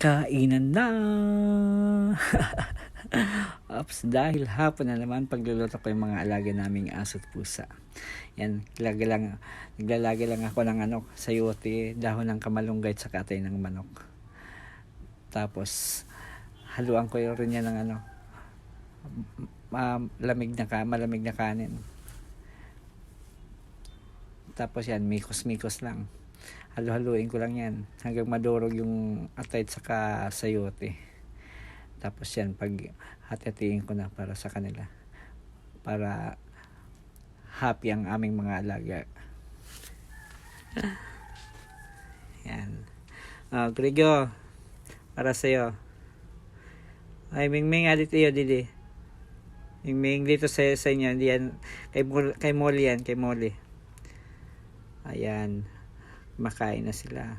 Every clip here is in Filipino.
Kainan na! Ops, dahil hapon na naman pagluluto ko yung mga alaga naming aso at pusa. Yan, lagi lang, naglalagay lang ako ng ano, sayote, dahon ng kamalunggay at saka atay ng manok. Tapos, haluan ko rin yan ng ano, lamig na malamig na kanin. Tapos yan, mikos-mikos lang. Halo-haluin ko lang yan hanggang madurog yung atay at saka sayote. Tapos yan, pag hati-hatiin ko na para sa kanila. Para happy ang aming mga alaga. yan. Oh, Grigo, para sa'yo. Ay, Mingming, alit iyo, Didi. Mingming, dito sa, sa inyo. Diyan, kay, kay Molly yan, kay Molly. Ayan. Makain na sila.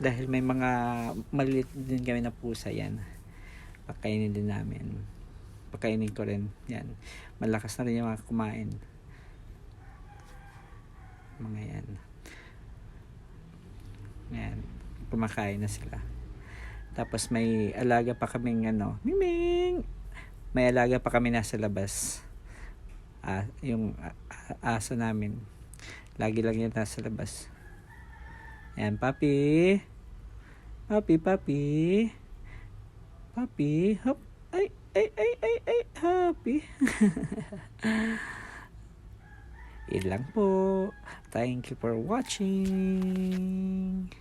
Dahil may mga maliit din kami na pusa yan. Pakainin din namin. Pakainin ko rin. Yan. Malakas na rin yung mga kumain. Mga yan. Yan. Kumakain na sila. Tapos may alaga pa kaming ano, miming! May alaga pa kami nasa labas. Ah, yung aso namin. Lagi lang yan nasa labas. Yan, papi. Papi, papi. Papi, hop. Ay, ay, ay, ay, ay, happy. Yun lang po. Thank you for watching.